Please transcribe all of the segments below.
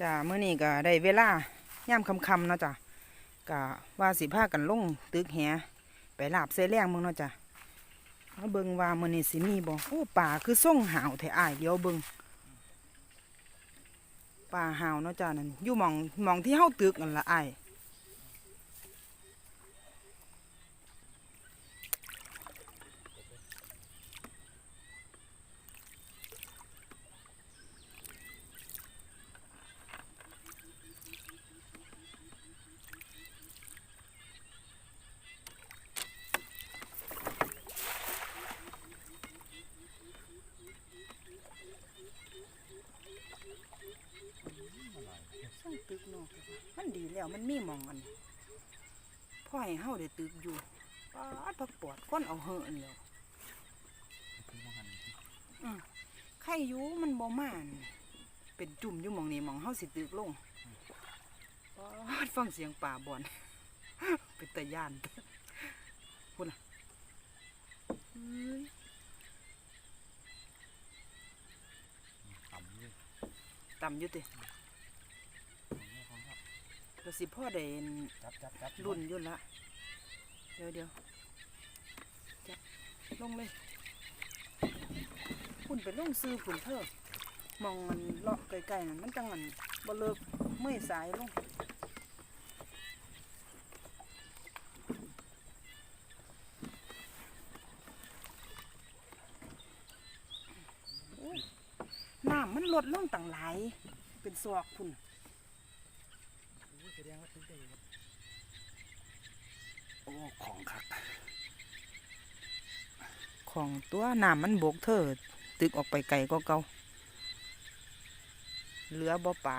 จ้าเมื่อนี้ก็ได้เวลาย่ำคำคำเนาะจ้ะก็ว่าสิพากันลงตึกแหไปลาบเสแรงมึงเนาะจ้ะมาเบิงว่ามื่อนี้สิมีบ่โอ้ป่าคือส่งหาวแถอ้ายเดี๋ยวเบิงป่าหาวเนาะจ้ะนั่นอยู่มองมองที่เฮาตึกนั่นละอ้ายส่งตึกเนาะมันดี แล้วมันมีหม่องอันพ่อให้เฮาได้ตึกอยู่ปาดพักปอดคนเอาเหอะอันเดียวใครอยู่มันบ่มาอั่นเป็นจุ่มอยู่หมองนี้หมองเฮาสิตึกลงป๊าดฟังเสียงป่าบ่อนเป็นตะย่านพุ่นน่ะเอ้ยต่ำอยู่ต่ำอยู่ติ ก็สิพ่อได้จับจับจับรุ่นอยุ่นละ เดี๋ยวเดี๋ยวจับลงเลยคุณไปลงซื้อคุณเถอะมองมันเลาะไกลๆนั่นมันจังมันบ่เลิกเมื่อยสายลงน้ำมันลดลงต่างหลาย เป็นศอกคุณแส ดงว่าถึงได้โอ้ของคักของตัวน้ำมันบกเธอตึกออกไปไกลก็เก่าเหลือบ่ป่า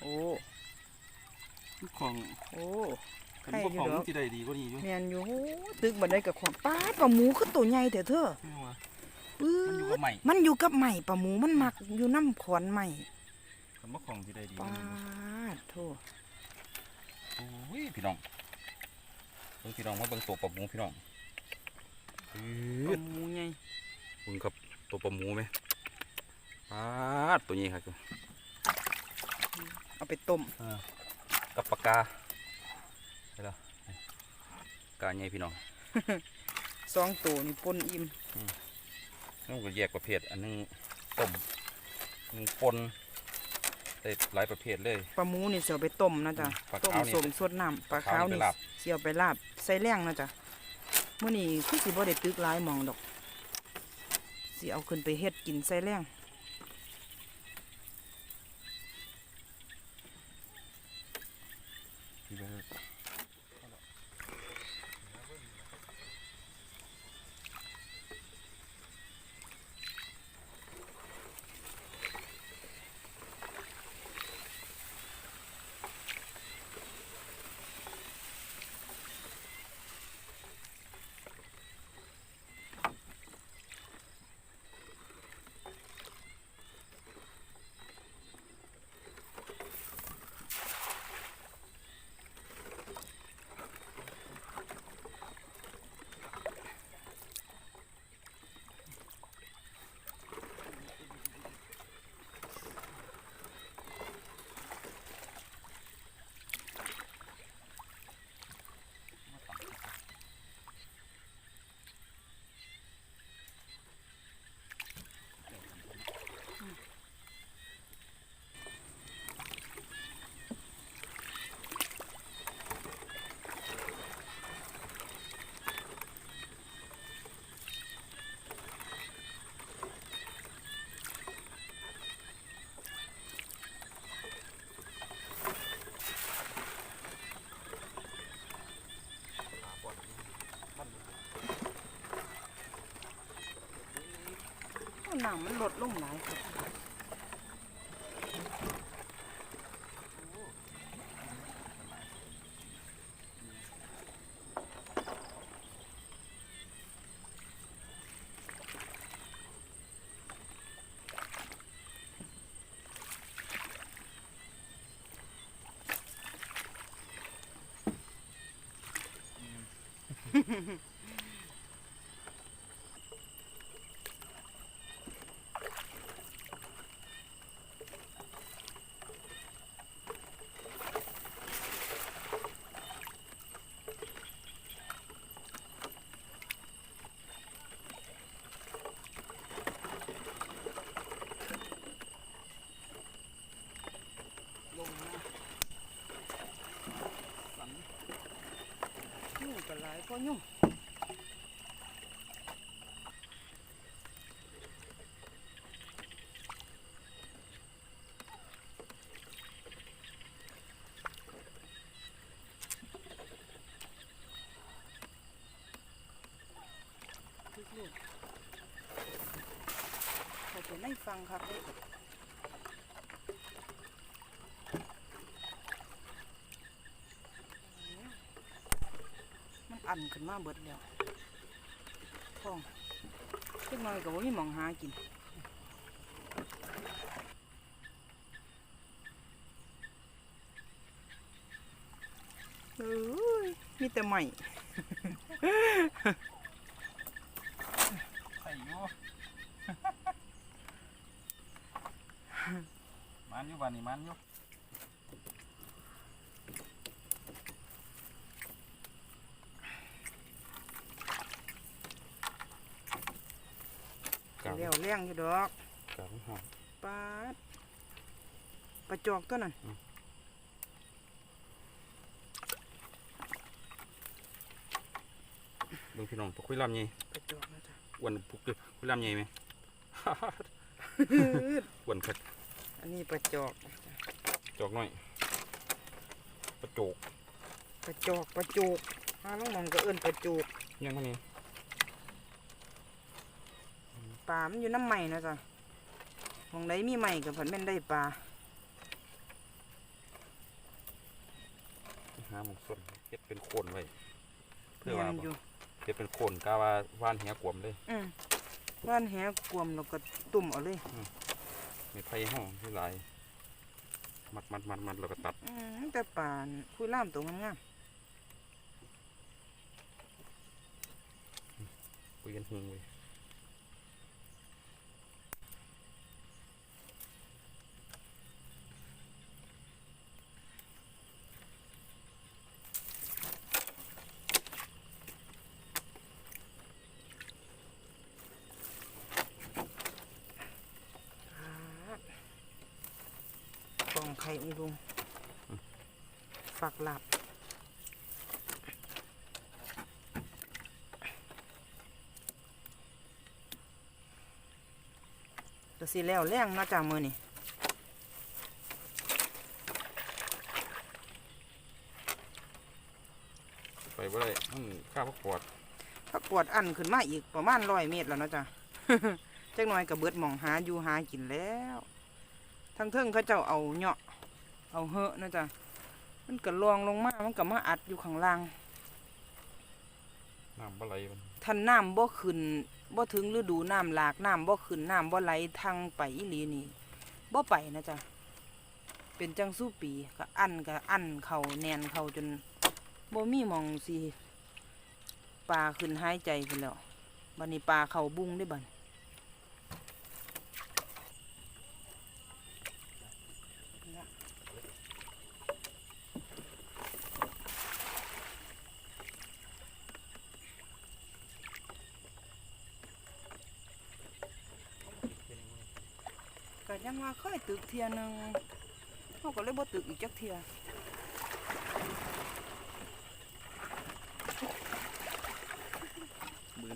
โอ้ของโอ้ขันใครพวกอยู่ของดอกที่ได้ดีกว่านี้อยู่แมนอยู่โอ้ตึกบันไดกับของป้าดปลาหมูคือตัวใหญ่แต่เธอ ไม่ว่าปื้มันอยู่กับใหม่มันอยู่กับใหม่ปลาหมูมันมักอยู่น้ำขอนใหม่ขันพวกของที่ได้ดีกป้าว่านี้ดโทษโอ้ยพี่น้องเบิ่งพี่น้องมาเบิ่งตัวปลาหมูพี่น้องอืปลาดหมูใหญ่เบิ่งครับตัวปลาหมูไหมปาดตัวนี้ครับเอาไปต้มกับปากกาไปแล้วกาใหญ่พี่น้องสองตัวนี่ปนอิ่ม นี่ก็แยกประเภท อันหนึงต้มอันหนึงปนได้หลายประเภทเลย ปลาหมูนี่เสียวไปต้มนะจ๊ะปลาต้มขาวนี่สมสดน้ำปลาปลาขาวขาวนี่นี่ไปลาบ เสียวไปลาบใส่แรงนะจ๊ะมื่อนี้คือสิบ่ได้ตึกหลายหมองดอกสิเอาขึ้นไปเฮ็ดกินใส่แรง น้มันลดลงหลายครับ嗯哼哼。 ลูกๆเขาจะไม่ฟังครับเลยมัน อันขึ้นมาเบิดแล้วท้องเล็กน้อยก็บ่มีหมองหากินเอ้ยมีแต่ใหม่ไข่อยู่มันอยู่บ้านนี่มันอยู่ กลางเลี้ยวเลี้ยงอยู่ดอกกลางห้องปาดประจอกตัวนั้นเบิ่งพี่น้องพวกคุยลำใหญ่ประจอกนะจ๊ะอ้วนพุกเลยคุยลำใหญ่ไหมอ้วนคักอันนี้ประจอกจอกน้อยประโจกประจอกประจูกมาลงมองก็เอิ้นประจูกยังเท่านี้ ปลา มันอยู่น้ำใหม่นะจ๊ะมองไหนมีใหม่กับผันแม่นได้ปลาหาหมกส่วนเฮ็ดเป็นโคนไว้เพื่อเนียว่านอยู่เฮ็ดเป็นโคนกาว่าว่านเหียกวมเลยอืมว่านแหกวมแล้วก็ตุ่มเอาเลยไม่ไผ่ห้องที่หลายมัดมัดมัดมัดแล้วก็ตัดอืมแต่ปลาน่ะคุยล่ามตัวงามคุยกันหงเลย ๆกล่องไข่อุดงฝักหลับจะสิแล้วแรงเนาะจ้ามือนี่ไปบ่ได้มันข้าวพักปอดถ้าปวดอันขึ้นมาอีกประมาณร้อยเมตรแล้วเนาะจ้ะจักหน่อยก็เบิดหมองหาอยู่หากินแล้ว ทั้งเทิงเขาเจ้าเอาเหาะ เอาเหอะนะจ้ะมันก็ลวงลงมา มันก็มาอัดอยู่ข้างล่าง น้ำบ่ไหลมันท่านน้ำบ่ขึ้นบ่ถึงฤดูน้ำหลากน้ำบ่ขึ้นน้ำบ่ไหลทางไปอีหลีนี่บ่ไปนะจ๊ะเป็นจังสู้ปีก็อันก็อันเขาแนนเขาจนบ่มีหมองสิปลาขึ้นหายใจพุ่นแล้วบัดนี้ปลาเขาบุ้งได้บัด ก็ยังว่า เคยตึกเทียหนึงเขาก็เลยบ่ตึกอีกจักเทียมือ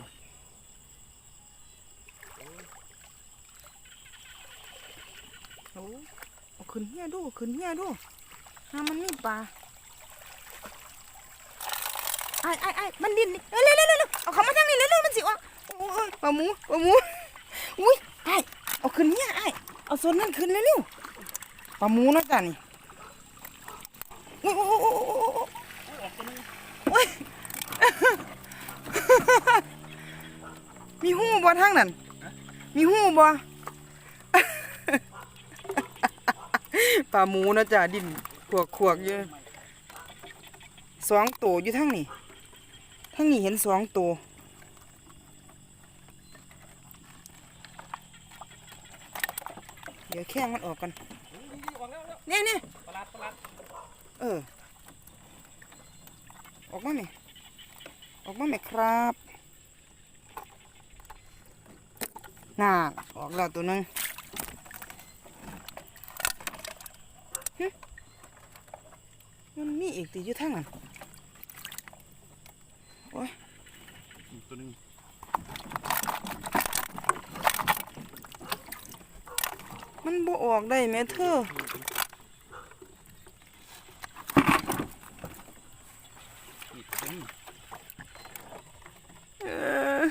โอ้เอาขึ้นเฮียดูขึ้นเฮียดูหามันมีปลาไอ้ไอ้ไอ้ายมันดิ้นนี่เร็วเร็วเร็วเร็วเอาเขามาทางนี้เร็วเร็วมันสิวะโอ้ยปลาหมูปลาหมูอุ้ยไอ้ายเอาขึ้นเฮียไอ้าย เอาส่วนนั้นขึ้นเร็วเร็วปลาหมูนะจ๊ะนี่อุ้ยโอ้ยอุ้ยอุ้ยมีหูบ่ทางนั้นมีหูบ่ปลาหมูนะจ๊ะดินขวกขวกๆอยู่สองตัวอยู่ทั้งนี้ทั้งนี้เห็นสองตัวเดี๋ยวแข้งมันออกกันเนี่ยเนี่ยปลาดปลาดเออ ออกมาไหมออกมาไหมครับน่าออกแล้วตัวหนึงมันมีอีกตีอยู่ทางนั้นโอ้ย มันบ่ออกได้แม่เธอเออ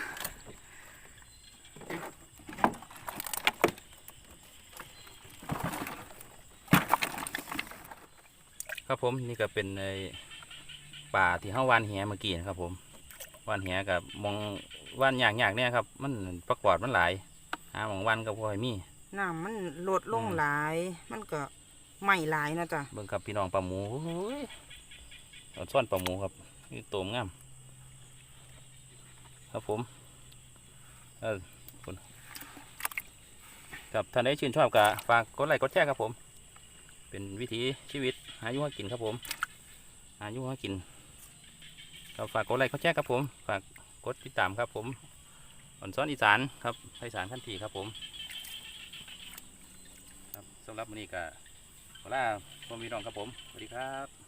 ครับผมนี่ก็เป็นไอ้ป่าที่เฮาวานแหเมื่อกี้นะครับ ผมวานแหกับมองวานยากๆเนี่ยครับ มันประกวดมันหลายหามองวานก็พอให้มี น้ำมันลดลงอืมหลาย มันก็ไหม่หลายนะจ๊ะเบิ่งครับพี่น้องปลาหมูโอ้ยเอาซ่อนปลาหมูครับนี่โตมงาม ครับผมเออคุณครับท่านใดชื่นชอบก็ฝากกดไลค์กดแชร์ครับผม เป็นวิถีชีวิตหาอยู่หากินครับผมหาอยู่หากินครับฝากกดไลค์กดแชร์ครับผม ฝากกดติดตามครับผมอ่อนซ้อนอีสานครับไพศาลขั้นทีครับผมครับ สำหรับวันนี้ก็ขอลาพ่อมีน้องครับผม สวัสดีครับ